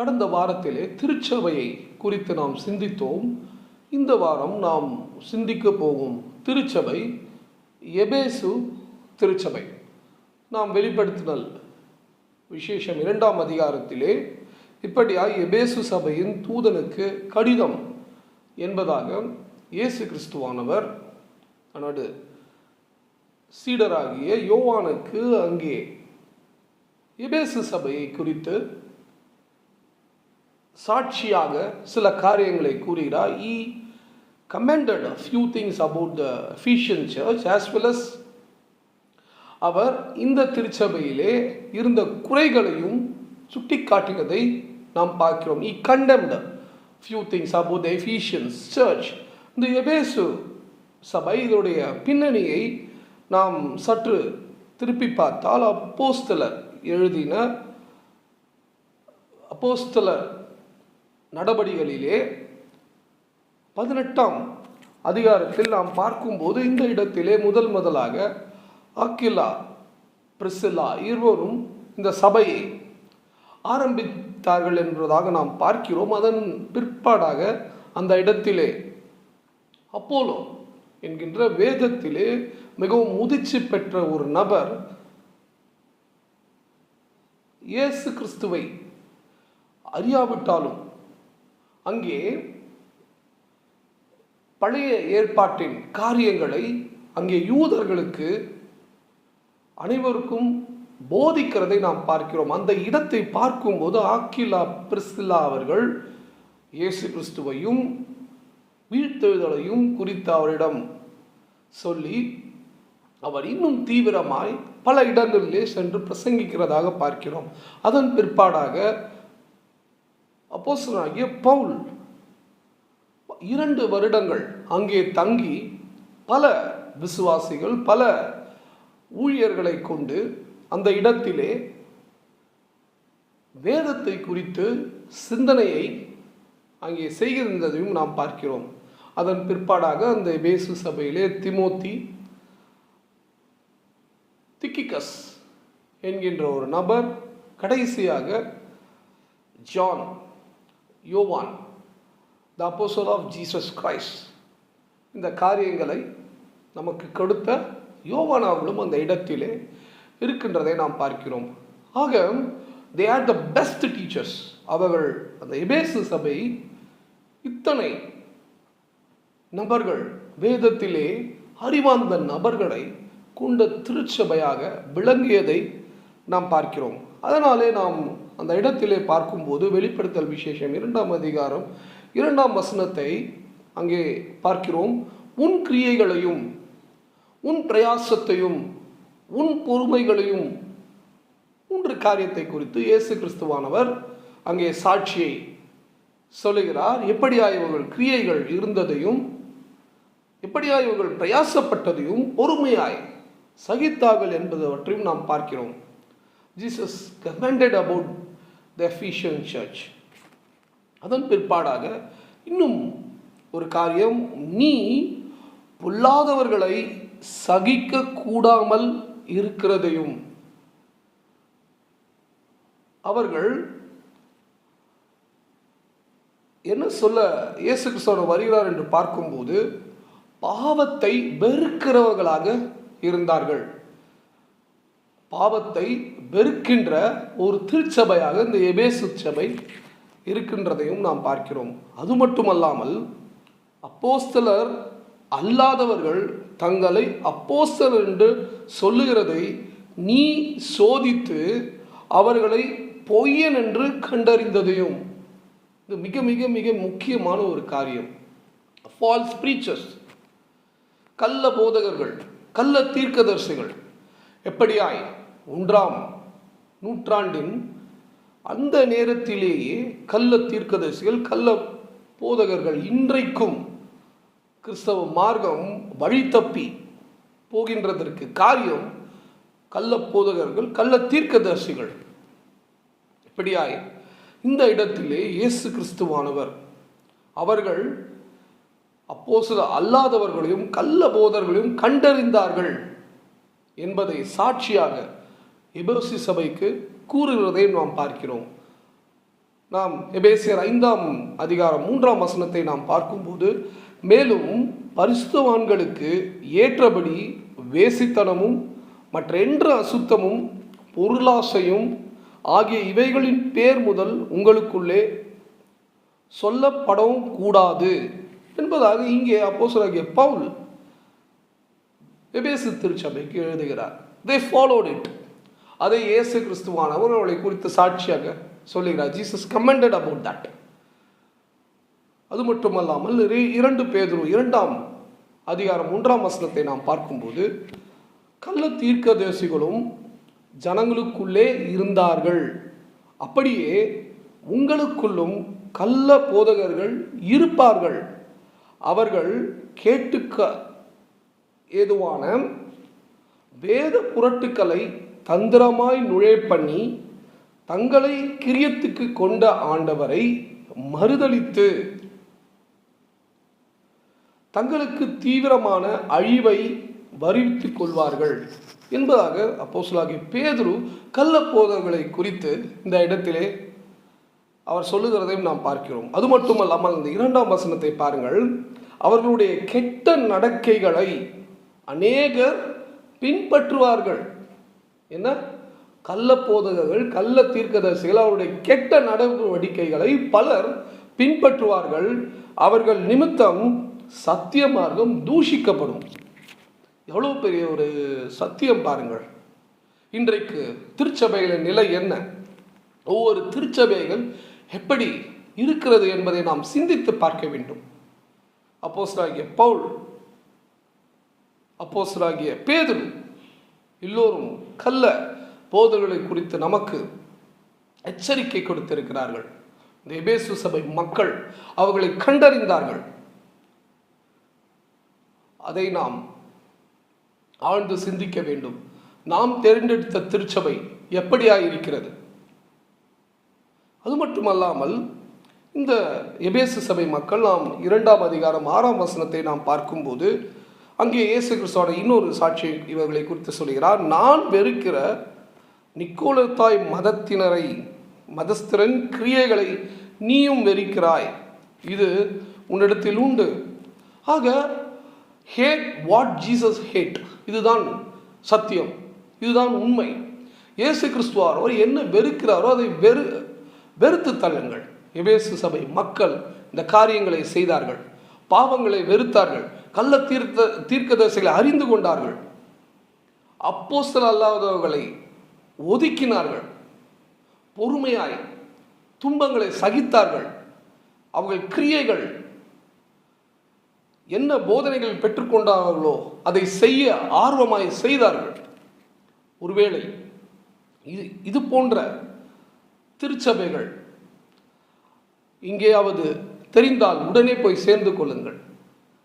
கடந்த வாரத்திலே திருச்சபையை குறித்து நாம் சிந்தித்தோம். இந்த வாரம் நாம் சிந்திக்க போகும் திருச்சபை எபேசு திருச்சபை. நாம் வெளிப்படுத்தினல் விசேஷம் இரண்டாம் அதிகாரத்திலே இப்படியாய் எபேசு சபையின் தூதனுக்கு கடிதம் என்பதாக இயேசு கிறிஸ்துவானவர் தனது சீடராகிய யோவானுக்கு அங்கே எபேசு சபையை குறித்து சாட்சியாக சில காரியங்களை கூறுகிறார். He commented few things about the Ephesian church as well as அவர் இந்த திருச்சபையிலே இருந்த குறைகளையும் சுட்டிக்காட்டினதை நாம் பார்க்கிறோம். He condemned few things about the Ephesians church இந்த எபேசு சபை இதனுடைய பின்னணியை நாம் சற்று திருப்பி பார்த்தால் அப்போஸ்தலர் எழுதின அப்போஸ்தலர் நடபடிகளிலே பதினெட்டாம் அதிகாரத்தில் நாம் பார்க்கும்போது இந்த இடத்திலே முதல் முதலாக அக்கிலா பிரிசிலா இருவரும் இந்த சபையை ஆரம்பித்தார்கள் என்பதாக நாம் பார்க்கிறோம். அதன் பிற்பாடாக அந்த இடத்திலே அப்போலோ என்கின்ற வேதத்திலே மிகவும் முதிர்ச்சி பெற்ற ஒரு நபர் இயேசு கிறிஸ்துவை அறியாவிட்டாலும் அங்கே பழைய ஏற்பாட்டின் காரியங்களை அங்கே யூதர்களுக்கு அனைவருக்கும் போதிக்கிறதை நாம் பார்க்கிறோம். அந்த இடத்தை பார்க்கும்போது ஆக்கிலா பிரிஸ்தில்லா அவர்கள் இயேசு கிறிஸ்துவையும் வீழ்த்தெழுதலையும் குறித்து அவரிடம் சொல்லி அவர் இன்னும் தீவிரமாய் பல இடங்களிலே சென்று பிரசங்கிக்கிறதாக பார்க்கிறோம். அதன் பிற்பாடாக அப்போசனாகிய பவுல். இரண்டு வருடங்கள் அங்கே தங்கி பல விசுவாசிகள் பல ஊழியர்களை கொண்டு அந்த இடத்திலே வேதத்தை குறித்து சிந்தனையை அங்கே செய்கின்றதையும் நாம் பார்க்கிறோம். அதன் பிற்பாடாக அந்த பேசு சபையிலே திமோத்தி திக்கிகஸ் என்கின்ற ஒரு நபர் கடைசியாக ஜான் யோவான் the apostle of Jesus Christ இந்த காரியங்களை நமக்கு கொடுத்த யோவானாவிலும் அந்த இடத்திலே இருக்கின்றதை நாம் பார்க்கிறோம். ஆக they are the best teachers அவர்கள் அந்த எபேசு சபை இத்தனை நபர்கள் வேதத்திலே அறிவார்ந்த நபர்களை கொண்ட திருச்சபையாக விளங்கியதை நாம் பார்க்கிறோம். அதனாலே நாம் அந்த இடத்திலே பார்க்கும்போது வெளிப்படுத்தல் விசேஷம் இரண்டாம் அதிகாரம் இரண்டாம் வசனத்தை அங்கே பார்க்கிறோம். உன் கிரியைகளையும் உன் பிரயாசத்தையும் உன் பொறுமைகளையும் மூன்று காரியத்தை குறித்து இயேசு கிறிஸ்துவானவர் அங்கே சாட்சியை சொல்லுகிறார். எப்படியா இவர்கள் கிரியைகள் இருந்ததையும் எப்படியாய் இவர்கள் பிரயாசப்பட்டதையும் பொறுமையாய் சகித்தார்கள் என்பதவற்றையும் நாம் பார்க்கிறோம். Jesus commented about the Ephesian church அதன் பிற்பாடாக இன்னும் ஒரு காரியம் நீ பொல்லாதவர்களை சகிக்க கூடாமல் இருக்கிறதையும். அவர்கள் என்ன சொல்ல இயேசு கிறிஸ்தவர் வருகிறார் என்று பார்க்கும்போது பாவத்தை வெறுக்கிறவர்களாக இருந்தார்கள். பாவத்தை வெறுக்கின்ற ஒரு திருச்சபையாக இந்த எபேசு சபை இருக்கின்றதையும் நாம் பார்க்கிறோம். அது மட்டுமல்லாமல் அப்போஸ்தலர் அல்லாதவர்கள் தங்களை அப்போஸ்தலர் என்று சொல்லுகிறதை நீ சோதித்து அவர்களை பொய்யன் என்று கண்டறிந்ததையும். இது மிக மிக மிக முக்கியமான ஒரு காரியம். ஃபால்ஸ் ப்ரீச்சர்ஸ் கள்ள போதகர்கள் கள்ள தீர்க்கதரிசிகள். எப்படியாய் ஒன்றாம் நூற்றாண்டின் அந்த நேரத்திலேயே கள்ள தீர்க்கதரிசிகள் கள்ள போதகர்கள் இன்றைக்கும் கிறிஸ்தவ மார்க்கம் வழி தப்பி போகின்றதற்கு காரியம் கள்ள போதகர்கள் கள்ள தீர்க்கதரிசிகள். இப்படியாய் இந்த இடத்திலே இயேசு கிறிஸ்துவானவர் அவர்கள் அப்போ சில அல்லாதவர்களையும் கள்ள போதர்களையும் கண்டறிந்தார்கள் என்பதை சாட்சியாக எபேசி சபைக்கு கூறுகிறதை நாம் பார்க்கிறோம். நாம் எபேசியர் ஐந்தாம் அதிகாரம் மூன்றாம் வசனத்தை நாம் பார்க்கும்போது மேலும் பரிசுத்தவான்களுக்கு ஏற்றபடி வேசித்தனமும் மற்ற என்ற அசுத்தமும் பொருளாசையும் ஆகிய இவைகளின் பேர் முதல் உங்களுக்குள்ளே சொல்லப்படவும் கூடாது என்பதாக இங்கே அப்போசராகிய பவுல் எபேசு திருச்சபைக்கு எழுதுகிறார். தே ஃபாலோட் இட் அதை இயேசு கிறிஸ்துவானவர் அவளை குறித்து சாட்சியாக சொல்லுகிறார். ஜீசஸ் கமெண்டட் அபவுட் தட் அது மட்டுமல்லாமல் இரண்டு பேதுரு இரண்டாம் அதிகாரம் மூன்றாம் வசனத்தை நாம் பார்க்கும்போது கள்ள தீர்க்க தேசிகளும் ஜனங்களுக்குள்ளே இருந்தார்கள். அப்படியே உங்களுக்குள்ளும் கள்ள போதகர்கள் இருப்பார்கள். அவர்கள் கேட்டுக்க ஏதுவான வேத புரட்டுக்களை தந்திரமாய் நுழை பண்ணி தங்களை கிரியத்துக்கு கொண்ட ஆண்டவரை மறுதலித்து தங்களுக்கு தீவிரமான அழிவை வருவித்துக் கொள்வார்கள் என்பதாக அப்போஸ்தலனாகிய பேதுரு கள்ள குறித்து இந்த இடத்திலே அவர் சொல்லுகிறதையும் நாம் பார்க்கிறோம். அது மட்டுமல்லாமல் இந்த இரண்டாம் வசனத்தை பாருங்கள். அவர்களுடைய கெட்ட நடக்கைகளை அநேகர் பின்பற்றுவார்கள். என்ன? கள்ள போதகர்கள் கள்ள தீர்க்கதரிசிகள் அவருடைய கெட்ட நடவடிக்கைகளை பலர் பின்பற்றுவார்கள். அவர்கள் நிமித்தம் சத்திய மார்க்கம் தூஷிக்கப்படும். எவ்வளவு பெரிய ஒரு சத்தியம் பாருங்கள். இன்றைக்கு திருச்சபைகளின் நிலை என்ன? ஒவ்வொரு திருச்சபைகள் எப்படி இருக்கிறது என்பதை நாம் சிந்தித்து பார்க்க வேண்டும். அப்போஸ்தலனாகிய பவுல் அப்போஸ்தலனாகிய பேதுரு எல்லோரும் கல்ல போதல்களை குறித்து நமக்கு எச்சரிக்கை கொடுத்திருக்கிறார்கள். இந்த எபேசு சபை மக்கள் அவர்களை கண்டறிந்தார்கள். அதை நாம் ஆழ்ந்து சிந்திக்க வேண்டும். நாம் தேர்ந்தெடுத்த திருச்சபை எப்படியாக இருக்கிறது அது மட்டுமல்லாமல் இந்த எபேசு சபை மக்கள் நாம் இரண்டாம் அதிகாரம் ஆறாம் வசனத்தை நாம் பார்க்கும்போது அங்கே இயேசு கிறிஸ்துவோட இன்னொரு சாட்சி இவர்களை குறித்து சொல்கிறார் நான் வெறுக்கிற நிக்கோலத்தாய் மதத்தினரை மதஸ்திரன் கிரியைகளை நீயும் வெறுக்கிறாய். இது உன்னிடத்தில் உண்டு. ஆக ஹேட் வாட் ஜீசஸ் ஹேட் இதுதான் சத்தியம். இதுதான் உண்மை. இயேசு கிறிஸ்துவார் அவர் என்ன வெறுக்கிறாரோ அதை வெறு வெறுத்து தள்ளுங்கள். எபேசு சபை மக்கள் இந்த காரியங்களை செய்தார்கள். பாவங்களை வெறுத்தார்கள். கள்ள தீர்த்த தீர்க்கதரிசிகளை அறிந்து கொண்டார்கள். அப்போஸ்தல் அல்லாதவர்களை ஒதுக்கினார்கள். பொறுமையாய் துன்பங்களை சகித்தார்கள். அவர்கள் கிரியைகள் என்ன போதனைகள் பெற்றுக்கொண்டார்களோ அதை செய்ய ஆர்வமாய் செய்தார்கள். ஒருவேளை இது இது போன்ற திருச்சபைகள் எங்கேயாவது தெரிந்தால் உடனே போய் சேர்ந்து கொள்ளுங்கள்.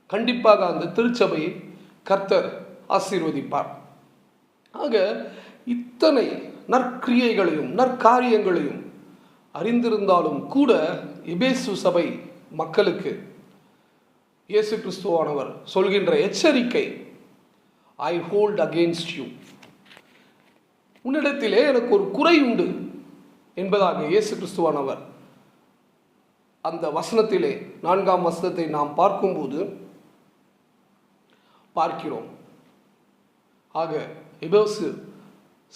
கண்டிப்பாக அந்த திருச்சபையை கர்த்தர் ஆசீர்வதிப்பார். ஆக இத்தனை நற்கிரியைகளையும் நற்காரியங்களையும் அறிந்திருந்தாலும் கூட எபேசு சபை மக்களுக்கு இயேசு கிறிஸ்துவானவர் சொல்கின்ற எச்சரிக்கை ஐ ஹோல்ட் அகெயின்ஸ்ட் யூ உன்னிடத்திலே எனக்கு ஒரு குறை உண்டு என்பதாக இயேசு கிறிஸ்துவானவர் அந்த வசனத்திலே நான்காம் வசனத்தை நாம் பார்க்கும்போது பார்க்கிறோம். ஆக எபேசு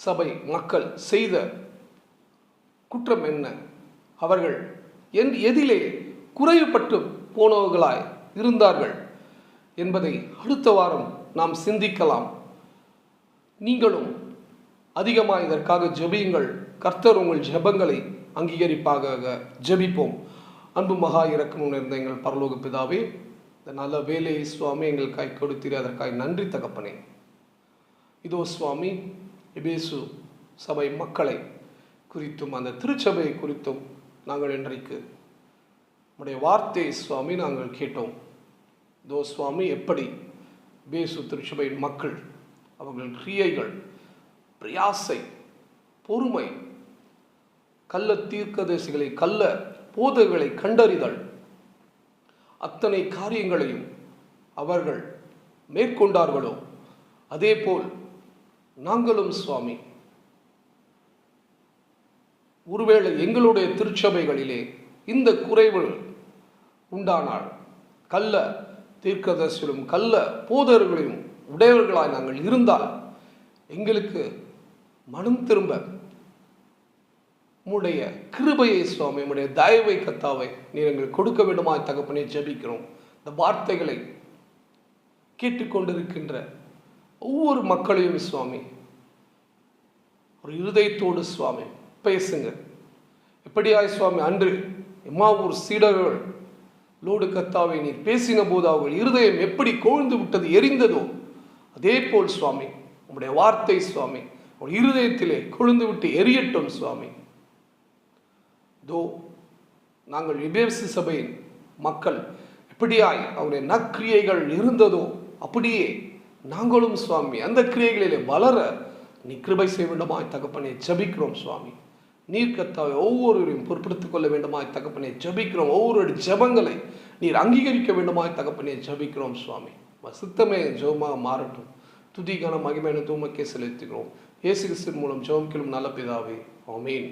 சபை மக்கள் செய்த குற்றம் என்ன? அவர்கள் என் எதிலே குறைவுபட்டு போனவர்களாய் இருந்தார்கள் என்பதை அடுத்த வாரம் நாம் சிந்திக்கலாம். நீங்களும் அதிகமாக இதற்காக ஜெபியுங்கள். கர்த்தர் உங்கள் ஜெபங்களை அங்கீகரிப்பாக ஜெபிப்போம். அன்பு மகா இறக்கம் இருந்த எங்கள் பரலோக பிதாவே இந்த நல்ல வேலையை சுவாமி எங்களுக்காய் கொடுத்தீர் அதற்காக நன்றி தகப்பனே. இதோ சுவாமி எபேசு சபை மக்களை குறித்தும் அந்த திருச்சபையை குறித்தும் நாங்கள் இன்றைக்கு உடைய வார்த்தையை சுவாமி நாங்கள் கேட்டோம். இதோ சுவாமி எப்படி பேசு திருச்சபையின் மக்கள் அவர்கள் கிரியைகள் பிரியாசை பொறுமை கள்ள தீர்க்கதரிசிகளை கள்ள போதகளை கண்டறிதல் அத்தனை காரியங்களையும் அவர்கள் மேற்கொண்டார்களோ? அதேபோல் நாங்களும் சுவாமி. ஒருவேளை எங்களுடைய திருச்சபைகளிலே இந்த குறைவு உண்டானால் கல்ல தீர்க்கதரிசிகளும் கல்ல போதர்களையும் உடையவர்களாய் நாங்கள் இருந்தால் எங்களுக்கு மனம் திரும்ப உம்முடைய கிருபையை சுவாமி உம்முடைய தயவை கத்தாவை நீர் எங்களுக்கு கொடுக்க வேண்டுமா தகப்பனே ஜபிக்கிறோம். இந்த வார்த்தைகளை கேட்டுக்கொண்டிருக்கின்ற ஒவ்வொரு மக்களையும் சுவாமி ஒரு இருதயத்தோடு சுவாமி பேசுங்க எப்படியாய் சுவாமி அன்று எம்மாவூர் சீடர்கள் லோடு கத்தாவை நீர் பேசின போது அவர்கள் இருதயம் எப்படி கொழுந்து விட்டது எரிந்ததோ அதே போல் சுவாமி உங்களுடைய வார்த்தை சுவாமி ஒரு இருதயத்திலே கொழுந்து விட்டு எரியட்டும் சுவாமி. தோ நாங்கள் விபேசி சபையின் மக்கள் எப்படியாய் அவருடைய நற்கிரியைகள் இருந்ததோ அப்படியே நாங்களும் சுவாமி அந்த கிரியைகளிலே வளர நீ கிருபை செய்ய வேண்டுமாய் தகப்பனே ஜபிக்கிறோம் சுவாமி. நீர் கத்தாவை ஒவ்வொருவரையும் பொறுப்படுத்திக் கொள்ள வேண்டுமாய் தகப்பனே ஜபிக்கிறோம். ஒவ்வொரு ஜெபங்களை நீர் அங்கீகரிக்க வேண்டுமாய் தகப்பனே ஜபிக்கிறோம் சுவாமி. உமது சித்தமே ஜெபமாக மாறட்டும். துதி மகிமையான தூமக்கே செலுத்துகிறோம். இயேசு கிறிஸ்தின் மூலம் ஜோம் கேளும் நல்ல பிதாவே ஆமீன்.